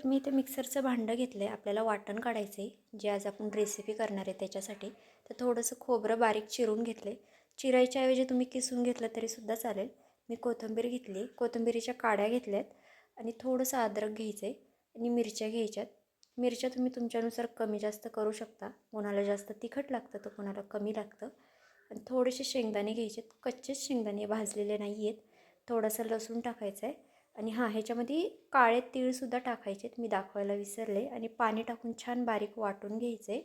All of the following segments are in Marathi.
तर मी इथे मिक्सरचं भांडं घेतलं आहे आपल्याला वाटण काढायचं आहे जे आज आपण रेसिपी करणार आहे त्याच्यासाठी. तर थोडंसं खोबरं बारीक चिरून घेतलं आहे चिरायच्या ऐवजी तुम्ही किसून घेतलं तरीसुद्धा चालेल. मी कोथिंबीर घेतली. कोथिंबीरीच्या काड्या घेतल्यात. आणि थोडंसं अद्रक घ्यायचं आहे आणि मिरच्या घ्यायच्यात. मिरच्या तुम्ही तुमच्यानुसार कमी जास्त करू शकता. कोणाला जास्त तिखट लागतं तर कोणाला कमी लागतं. आणि थोडेसे शेंगदाणे घ्यायचे कच्चेच शेंगदाणे भाजलेले नाही आहेत थोडंसं लसूण टाकायचं आहे आणि हां ह्याच्यामध्ये काळे तीळसुद्धा टाकायचे आहेत मी दाखवायला विसरले. आणि पाणी टाकून छान बारीक वाटून घ्यायचं. आहे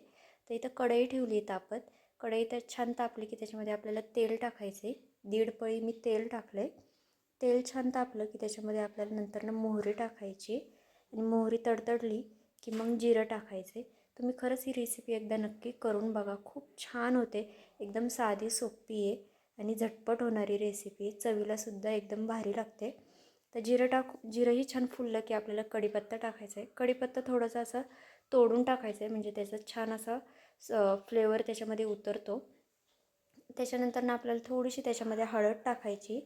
तर इथं कढई ठेवली आहे तापत. कढई तर छान तापली की त्याच्यामध्ये आपल्याला तेल टाकायचं. आहे दीड पळी मी तेल टाकलं. आहे तेल छान तापलं की त्याच्यामध्ये आपल्याला नंतरनं मोहरी टाकायची. आणि मोहरी तडतडली की मग जिरं टाकायचे. तुम्ही खरंच ही रेसिपी एकदा नक्की करून बघा. खूप छान होते. एकदम साधी सोपी आहे. आणि झटपट होणारी रेसिपी चवीलासुद्धा एकदम भारी लागते. तर जिरं टाक जिरंही छान फुललं की आपल्याला कढीपत्ता टाकायचा आहे. कढीपत्ता थोडासा असं तोडून टाकायचं आहे म्हणजे त्याचा छान असा फ्लेवर त्याच्यामध्ये उतरतो. त्याच्यानंतर ना आपल्याला थोडीशी त्याच्यामध्ये हळद टाकायची.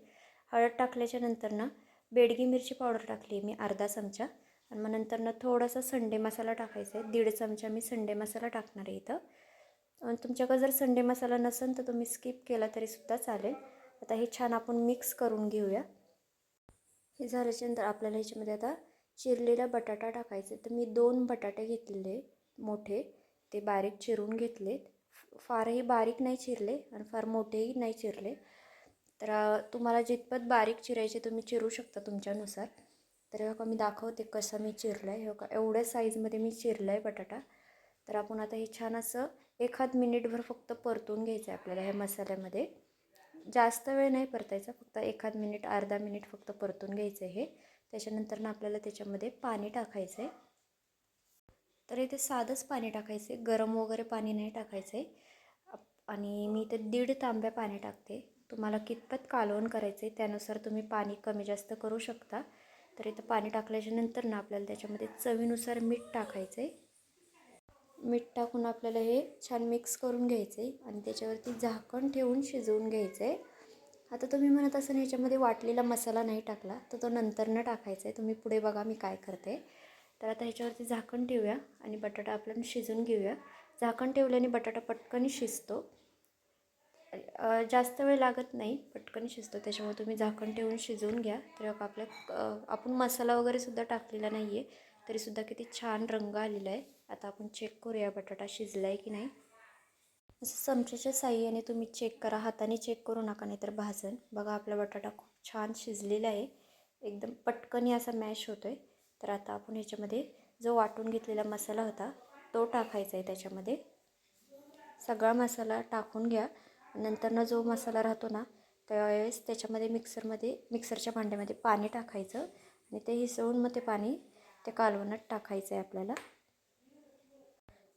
हळद टाकल्याच्या नंतर ना बेडगी मिरची पावडर टाकली मी अर्धा चमचा. आणि मग नंतर ना थोडासा संडे मसाला टाकायचा आहे. दीड चमचा मी संडे मसाला टाकणार आहे इथं. तुमच्याकडे जर संडे मसाला नसेल तर तुम्ही स्किप केला तरीसुद्धा चालेल. आता हे छान आपण मिक्स करून घेऊया. हे झाल्याच्यानंतर आपल्याला ह्याच्यामध्ये आता चिरलेला बटाटा टाकायचा तर मी दोन बटाटे घेतलेले मोठे ते बारीक चिरून घेतलेत. फारही बारीक नाही चिरले आणि फार मोठेही नाही चिरले. तर तुम्हाला जितपत बारीक चिरायचे तुम्ही चिरू शकता तुमच्यानुसार. तर हे का मी दाखवते कसं मी चिरलं आहे हे का एवढ्या साईजमध्ये मी चिरलं आहे बटाटा. तर आपण आता हे छान असं एखाद मिनिटभर फक्त परतून घ्यायचं आहे आपल्याला ह्या मसाल्यामध्ये. जास्त वेळ नाही परतायचा फक्त एखाद मिनिट अर्धा मिनिट फक्त परतून घ्यायचं आहे. हे त्याच्यानंतर ना आपल्याला त्याच्यामध्ये पाणी टाकायचं आहे तर इथे साधंच पाणी टाकायचं आहे गरम वगैरे पाणी नाही टाकायचं आहे आणि मी इथे दीड तांब्या पाणी टाकते. तुम्हाला कितपत कालवण करायचं आहे त्यानुसार तुम्ही पाणी कमी जास्त करू शकता. तर इथं पाणी टाकल्याच्या नंतर ना आपल्याला त्याच्यामध्ये चवीनुसार मीठ टाकायचं आहे मीठ टाकून आपल्याला हे छान मिक्स करून घ्यायचं आहे आणि त्याच्यावरती झाकण ठेवून शिजवून घ्यायचं आहे आता तुम्ही म्हणत असाल ह्याच्यामध्ये वाटलेला मसाला नाही टाकला तर तो नंतरनं टाकायचा आहे तुम्ही पुढे बघा मी काय करते. तर आता ह्याच्यावरती झाकण ठेवूया आणि बटाटा आपल्याला शिजून घेऊया. झाकण ठेवल्याने बटाटा पटकन शिजतो. जास्त वेळ लागत नाही पटकन शिजतो. त्याच्यामुळे तुम्ही झाकण ठेवून शिजवून घ्या. तर आपल्या आपण मसाला वगैरे सुद्धा टाकलेला नाही आहे तरीसुद्धा किती छान रंग आलेला आहे. आता आपण चेक करूया बटाटा शिजला आहे की नाही. असं चमच्याच्या साह्याने तुम्ही चेक करा. हाताने चेक करू नका नाही तर भाजन. बघा आपला बटाटा खूप छान शिजलेला आहे. एकदम पटकनी असा मॅश होतो आहे तर आता आपण ह्याच्यामध्ये जो वाटून घेतलेला मसाला होता तो टाकायचा आहे त्याच्यामध्ये. सगळा मसाला टाकून घ्या. नंतरनं जो मसाला राहतो ना त्यावेळेस त्याच्यामध्ये मिक्सरमध्ये मिक्सरच्या भांड्यामध्ये पाणी टाकायचं. आणि ते हिसळून मग ते पाणी त्या कालवणात टाकायचं आहे आपल्याला.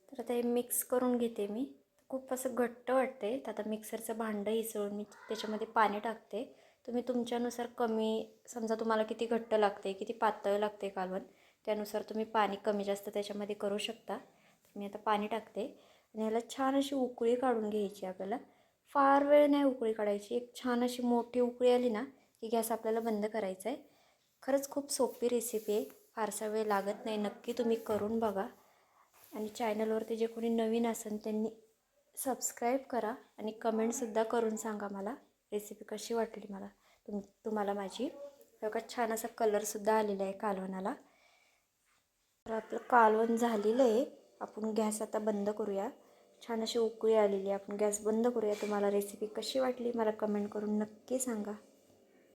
तर आता हे मिक्स करून घेते मी. खूप असं घट्ट वाटते तर आता मिक्सरचं भांडं हिसळून मी त्याच्यामध्ये पाणी टाकते. तुम्ही तुमच्यानुसार कमी समजा तुम्हाला किती घट्ट लागते किती पातळ लागते कालवण त्यानुसार तुम्ही पाणी कमी जास्त त्याच्यामध्ये करू शकता. मी आता पाणी टाकते. आणि ह्याला छान अशी उकळी काढून घ्यायची आपल्याला. फार वेळ नाही उकळी काढायची. एक छान अशी मोठी उकळी आली ना की गॅस आपल्याला बंद करायचा आहे खरंच खूप सोपी रेसिपी आहे. फारसा वेळ लागत नाही. नक्की तुम्ही करून बघा. आणि चॅनलवरती जे कोणी नवीन असेल त्यांनी सबस्क्राईब करा आणि कमेंटसुद्धा करून सांगा मला. रेसिपी कशी वाटली मला. तुम तुम्हाला माझी. बघा छान असा कलरसुद्धा आलेला आहे कालवणाला. तर आपलं कालवण झालेलं आहे. आपण गॅस आता बंद करूया. छान अशी उकळी आलेली आहे. आपण गॅस बंद करूया. तुम्हाला रेसिपी कशी वाटली मला कमेंट करून नक्की सांगा.